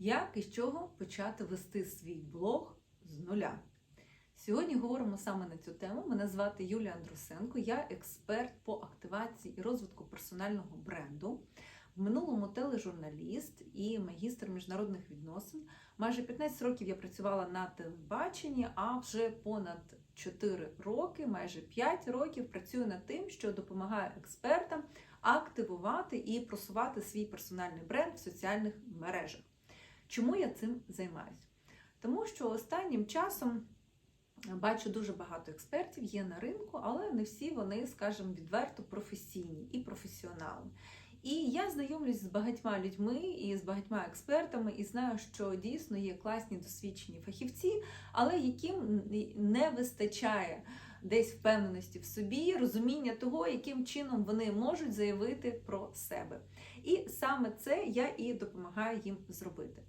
Як і з чого почати вести свій блог з нуля? Сьогодні говоримо саме на цю тему. Мене звати Юлія Андрусенко, я експерт по активації і розвитку персонального бренду. В минулому тележурналіст і магістр міжнародних відносин. Майже 15 років я працювала на телебаченні, а вже понад 4 роки, майже 5 років працюю над тим, що допомагає експертам активувати і просувати свій персональний бренд в соціальних мережах. Чому я цим займаюся? Тому що останнім часом бачу дуже багато експертів є на ринку, але не всі вони, скажімо, відверто професійні і професіонали. І я знайомлюсь з багатьма людьми і з багатьма експертами, і знаю, що дійсно є класні досвідчені фахівці, але яким не вистачає десь впевненості в собі, розуміння того, яким чином вони можуть заявити про себе. І саме це я і допомагаю їм зробити.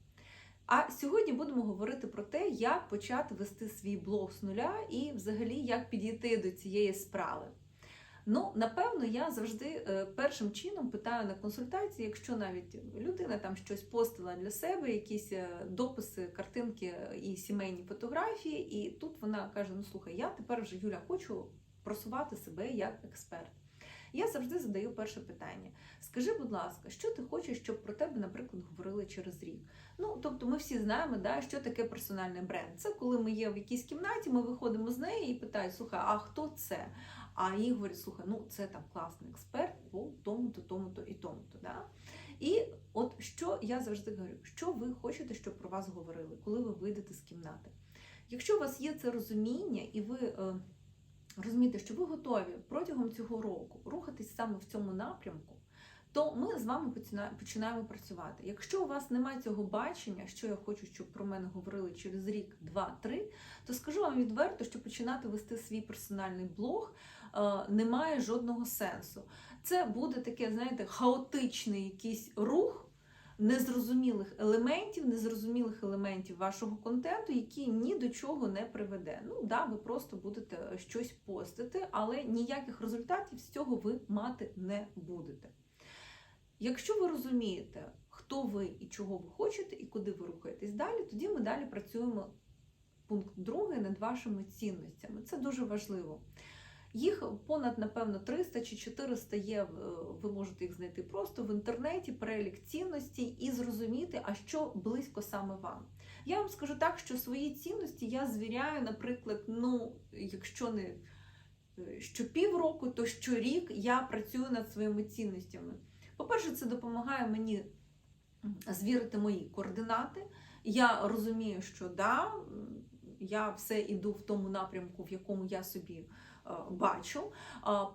А сьогодні будемо говорити про те, як почати вести свій блог з нуля і взагалі як підійти до цієї справи. Ну, напевно, я завжди е, першим чином питаю на консультації, якщо навіть людина там щось постила для себе, якісь е, дописи, картинки і сімейні фотографії, і тут вона каже: Ну слухай, я тепер вже Юля хочу просувати себе як експерт. Я завжди задаю перше питання: скажи, будь ласка, що ти хочеш, щоб про тебе, наприклад, говорили через рік? Ну, тобто, ми всі знаємо, да, що таке персональний бренд. Це коли ми є в якійсь кімнаті, ми виходимо з неї і питають, слухай, а хто це? А їй говорять, слухай, ну це там класний експерт по тому-то, тому-то і тому-то. Да? І от що я завжди говорю, що ви хочете, щоб про вас говорили, коли ви вийдете з кімнати? Якщо у вас є це розуміння, і ви розумієте, що ви готові протягом цього року рухатись саме в цьому напрямку, то ми з вами починаємо працювати. Якщо у вас немає цього бачення, що я хочу, щоб про мене говорили через рік, два, три, то скажу вам відверто, що починати вести свій персональний блог е, немає жодного сенсу. Це буде таке, знаєте, хаотичний якийсь рух. Незрозумілих елементів, незрозумілих елементів вашого контенту, які ні до чого не приведе. Ну да, ви просто будете щось постити, але ніяких результатів з цього ви мати не будете. Якщо ви розумієте, хто ви і чого ви хочете, і куди ви рухаєтесь далі, тоді ми далі працюємо пункт другий над вашими цінностями. Це дуже важливо. Їх понад, напевно, 300 чи 400 є, ви можете їх знайти просто в інтернеті, перелік цінностей і зрозуміти, а що близько саме вам. Я вам скажу так, що свої цінності я звіряю, наприклад, ну, якщо не щопівроку, то щорік я працюю над своїми цінностями. По-перше, це допомагає мені звірити мої координати. Я розумію, що да, я все іду в тому напрямку, в якому я собі бачу.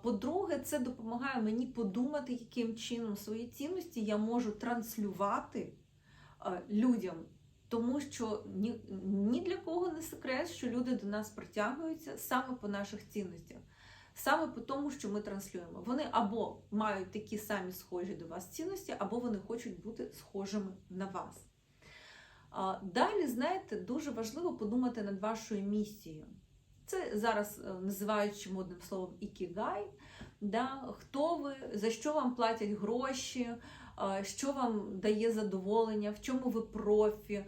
По-друге, це допомагає мені подумати, яким чином свої цінності я можу транслювати людям. Тому що ні, ні для кого не секрет, що люди до нас притягуються саме по наших цінностях саме по тому, що ми транслюємо. Вони або мають такі самі схожі до вас цінності, або вони хочуть бути схожими на вас. Далі, знаєте, дуже важливо подумати над вашою місією. Це зараз е, називаючи модним словом ікігай. Да? Хто ви, за що вам платять гроші, що вам дає задоволення, в чому ви профі,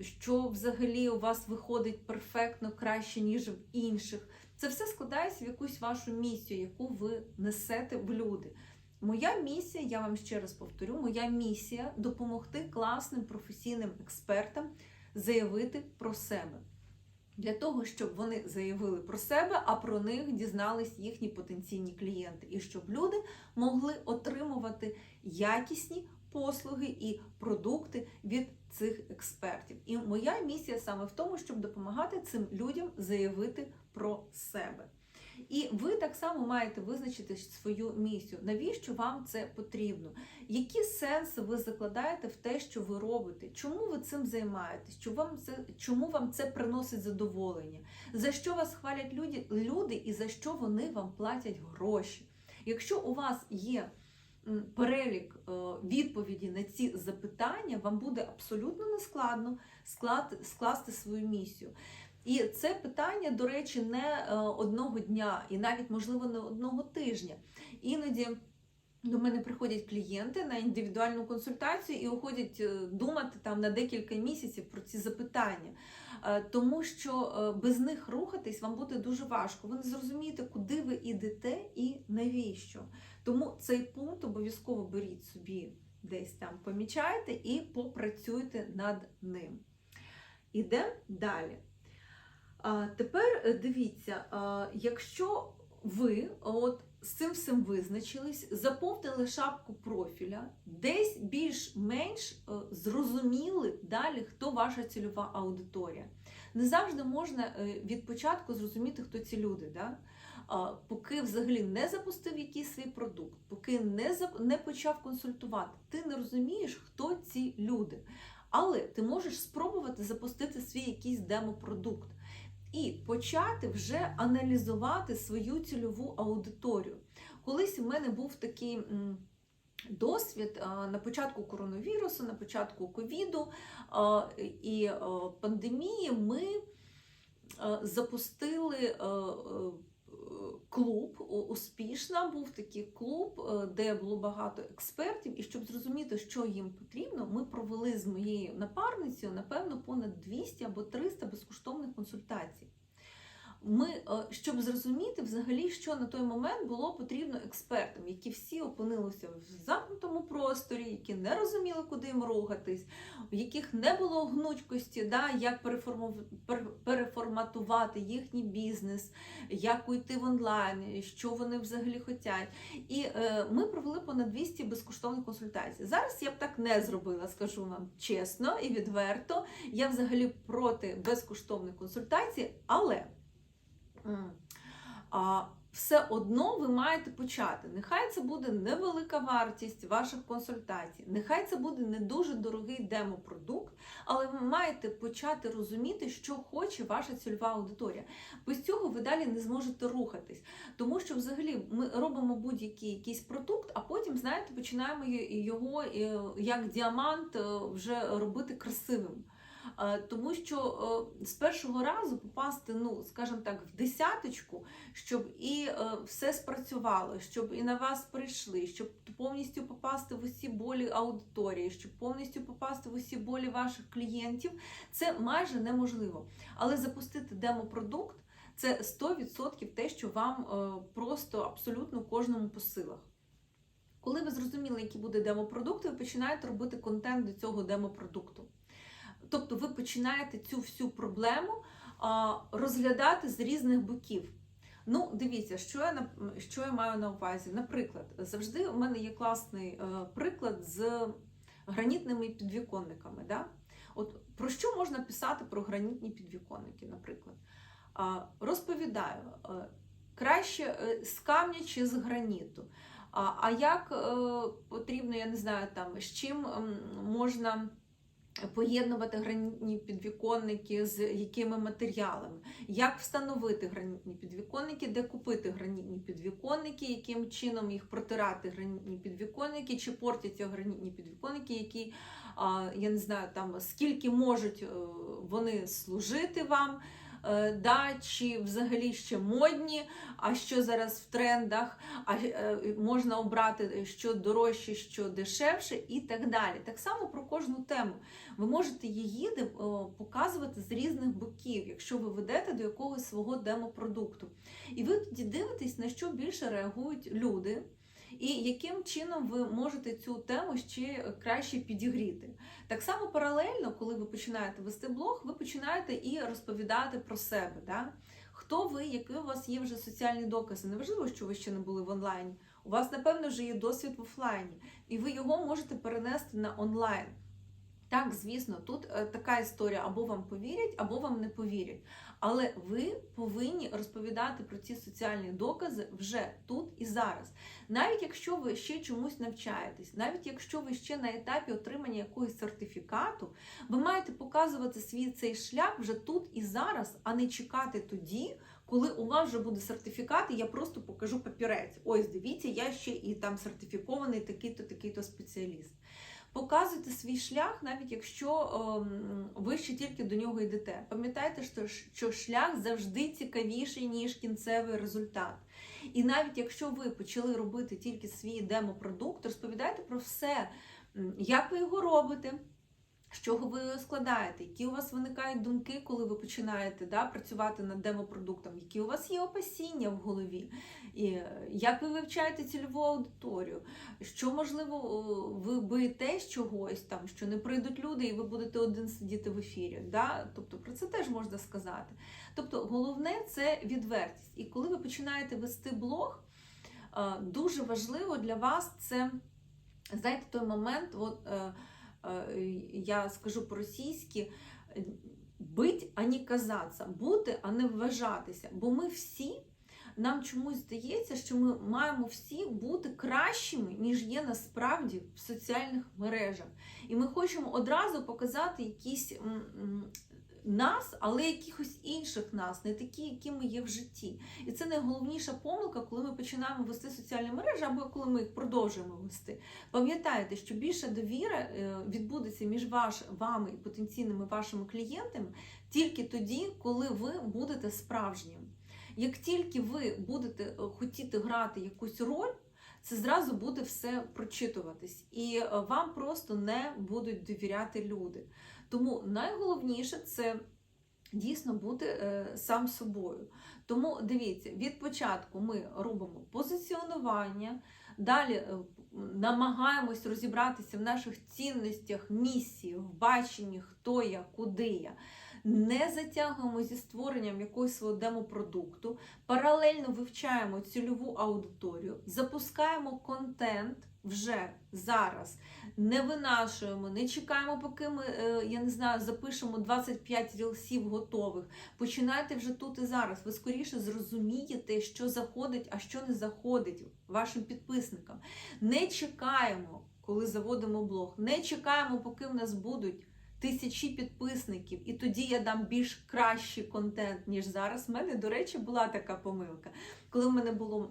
що взагалі у вас виходить перфектно краще, ніж в інших. Це все складається в якусь вашу місію, яку ви несете в люди. Моя місія, я вам ще раз повторю, моя місія допомогти класним професійним експертам заявити про себе. Для того, щоб вони заявили про себе, а про них дізнались їхні потенційні клієнти, і щоб люди могли отримувати якісні послуги і продукти від цих експертів. І моя місія саме в тому, щоб допомагати цим людям заявити про себе. І ви так само маєте визначити свою місію. Навіщо вам це потрібно? Які сенси ви закладаєте в те, що ви робите? Чому ви цим займаєтесь? Чому вам це, чому вам це приносить задоволення? За що вас хвалять люди, люди і за що вони вам платять гроші? Якщо у вас є перелік е, відповіді на ці запитання, вам буде абсолютно нескладно скласти свою місію. І це питання, до речі, не е, одного дня, і навіть, можливо, не одного тижня. Іноді До мене приходять клієнти на індивідуальну консультацію і уходять е, думати там на декілька місяців про ці запитання, Е, тому що без них рухатись вам буде дуже важко. Ви не зрозумієте, куди ви йдете і навіщо. Тому цей пункт обов'язково беріть собі десь там, помічайте і попрацюйте над ним. Ідемо далі. Тепер е, дивіться, якщо ви от з цим всім визначились, заповнили шапку профіля, десь більш-менш е, зрозуміли далі, хто ваша цільова аудиторія. Не завжди можна е, від початку зрозуміти, хто ці люди. Да? Поки взагалі не запустив якийсь свій продукт, поки не, зап- не почав консультувати, ти не розумієш, хто ці люди. Але ти можеш спробувати запустити свій якийсь демопродукт і почати вже аналізувати свою цільову аудиторію. Колись в мене був такий. Досвід на початку коронавірусу, на початку ковіду і пандемії ми запустили клуб. Успішна був такий клуб, е, де було багато експертів. І щоб зрозуміти, що їм потрібно, ми провели з моєю напарницею, напевно, понад 200 або 300 безкоштовних консультацій. Ми, е, щоб зрозуміти взагалі, що на той момент було потрібно експертам, які всі опинилися в замкнутому просторі, які не розуміли, куди їм рухатись, в яких не було гнучкості, да, як переформатувати їхній бізнес, як уйти в онлайн, що вони взагалі хочуть. І е, ми провели понад 200 безкоштовних консультацій. Зараз я б так не зробила, скажу вам чесно і відверто. Я взагалі проти безкоштовних консультацій, але. А, все одно ви маєте почати. Нехай це буде невелика вартість ваших консультацій, нехай це буде не дуже дорогий демопродукт, але ви маєте почати розуміти, що хоче ваша цільова аудиторія. Без цього ви далі не зможете рухатись. Тому що взагалі ми робимо будь-який якийсь продукт, а потім, знаєте, починаємо його е, як діамант е, вже робити красивим. Е, Тому що е, з першого разу попасти, ну скажімо так, в десяточку, щоб і е, все спрацювало, щоб і на вас прийшли, щоб повністю попасти в усі болі аудиторії, щоб повністю попасти в усі болі ваших клієнтів, це майже неможливо. Але запустити демопродукт це 100% те, що вам просто абсолютно кожному по силах. Коли ви зрозуміли, який буде демопродукт, ви починаєте робити контент до цього демопродукту. Тобто ви починаєте цю всю проблему розглядати з різних боків. Ну, дивіться, що я що я маю на увазі. Наприклад, завжди у мене є класний е, приклад з гранітними підвіконниками. Да? От про що можна писати про гранітні підвіконники, наприклад? Розповідаю, е, краще е, з камня чи з граніту. А, як потрібно, я не знаю, там, з чим можна поєднувати гранітні підвіконники з якими матеріалами, як встановити гранітні підвіконники, де купити гранітні підвіконники, яким чином їх протирати гранітні підвіконники, чи портяться гранітні підвіконники, які я не знаю, там скільки можуть е, вони служити вам. Е, Да, чи взагалі ще модні, а що зараз в трендах, а е, можна обрати що дорожче, що дешевше, і так далі. Так само про кожну тему. Ви можете її показувати з різних боків, якщо ви ведете до якогось свого демопродукту. І ви тоді дивитесь, на що більше реагують люди, і яким чином ви можете цю тему ще краще підігріти. Так само паралельно, коли ви починаєте вести блог, ви починаєте і розповідати про себе. Да? Хто ви, які у вас є вже соціальні докази? Неважливо, що ви ще не були в онлайні. У вас, напевно, вже є досвід в офлайні, і ви його можете перенести на онлайн. Так, звісно, тут е, така історія: або вам повірять, або вам не повірять. Але ви повинні розповідати про ці соціальні докази вже тут і зараз. Навіть якщо ви ще чомусь навчаєтесь, навіть якщо ви ще на етапі отримання якогось сертифікату, ви маєте показувати свій цей шлях вже тут і зараз, а не чекати тоді, коли у вас вже буде сертифікат, і я просто покажу папірець. Ось дивіться, я ще і там сертифікований такий-то, такий-то спеціаліст. Показуйте свій шлях, навіть якщо ем, ви ще тільки до нього йдете. Пам'ятайте, що, що шлях завжди цікавіший, ніж кінцевий результат. І навіть якщо ви почали робити тільки свій демо-продукт, розповідайте про все, як ви його робите. З чого ви складаєте? Які у вас виникають думки, коли ви починаєте да, працювати над демопродуктом? Які у вас є опасіння в голові? І е, як ви вивчаєте цільову аудиторію? Що можливо ви боїтесь чогось там, що не прийдуть люди, і ви будете один сидіти в ефірі? Да? Тобто про це теж можна сказати. Тобто, головне це відвертість. І коли ви починаєте вести блог, е, дуже важливо для вас це знаєте, той момент, от. Я скажу по-російськи, бить, а не казатися, бути, а не вважатися. Бо ми всі, нам чомусь здається, що ми маємо всі бути кращими, ніж є насправді в соціальних мережах. І ми хочемо одразу показати якісь нас, але якихось інших нас, не такі, які ми є в житті. І це найголовніша помилка, коли ми починаємо вести соціальні мережі, або коли ми їх продовжуємо вести. Пам'ятайте, що більша довіра е, відбудеться між ваш, вами і потенційними вашими клієнтами тільки тоді, коли ви будете справжнім. Як тільки ви будете е, хотіти грати якусь роль, це зразу буде все прочитуватись, і е, вам просто не будуть довіряти люди. Тому найголовніше це дійсно бути е, сам собою. Тому дивіться, від початку ми робимо позиціонування, далі е, намагаємось розібратися в наших цінностях, місії, в баченні, хто я, куди я. Не затягуємо зі створенням якогось свого демопродукту, паралельно вивчаємо цільову аудиторію, запускаємо контент вже зараз, не винашуємо, не чекаємо, поки ми, е, я не знаю, запишемо 25 рілсів готових. Починайте вже тут і зараз. Ви скоріше зрозумієте, що заходить, а що не заходить вашим підписникам. Не чекаємо, коли заводимо блог, не чекаємо, поки в нас будуть. Тисячі підписників, і тоді я дам більш кращий контент, ніж зараз. У мене, до речі, була така помилка. Коли в мене було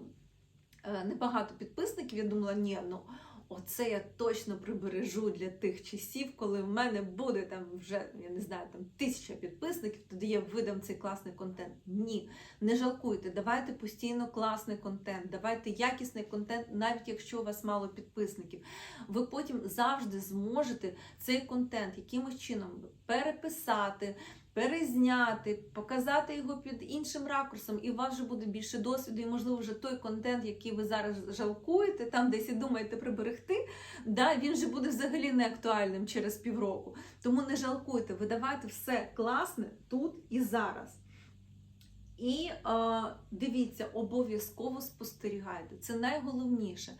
небагато підписників, я думала, ні, ну оце я точно прибережу для тих часів, коли в мене буде там вже, я не знаю, там тисяча підписників, тоді я видам цей класний контент. Ні, не жалкуйте, давайте постійно класний контент, давайте якісний контент, навіть якщо у вас мало підписників. Ви потім завжди зможете цей контент якимось чином переписати. Перезняти, показати його під іншим ракурсом, і у вас вже буде більше досвіду, і, можливо, вже той контент, який ви зараз жалкуєте, там десь і думаєте приберегти, да, він вже буде взагалі не актуальним через півроку. Тому не жалкуйте, видавайте все класне тут і зараз. І е, дивіться, обов'язково спостерігайте. Це найголовніше.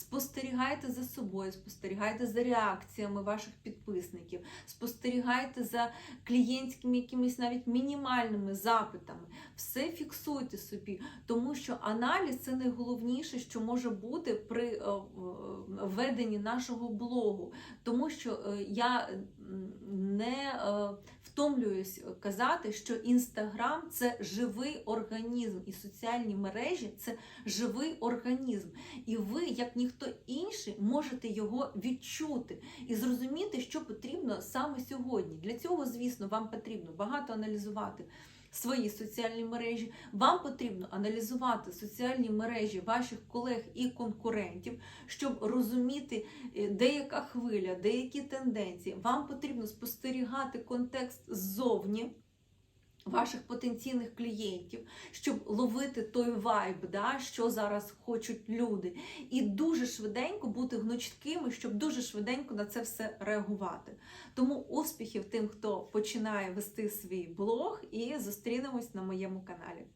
Спостерігайте за собою, спостерігайте за реакціями ваших підписників, спостерігайте за клієнтськими якимись навіть мінімальними запитами. Все фіксуйте собі, тому що аналіз це найголовніше, що може бути при е, веденні нашого блогу. Тому що е, я не е, втомлююсь казати, що Інстаграм це живий організм, і соціальні мережі це живий організм. І ви, як ніхто інший, можете його відчути і зрозуміти, що потрібно саме сьогодні. Для цього, звісно, вам потрібно багато аналізувати. Свої соціальні мережі, вам потрібно аналізувати соціальні мережі ваших колег і конкурентів, щоб розуміти, деяка хвиля, деякі тенденції. Вам потрібно спостерігати контекст ззовні. Ваших потенційних клієнтів, щоб ловити той вайб, да, що зараз хочуть люди, і дуже швиденько бути гнучкими, щоб дуже швиденько на це все реагувати. Тому успіхів тим, хто починає вести свій блог, і зустрінемось на моєму каналі.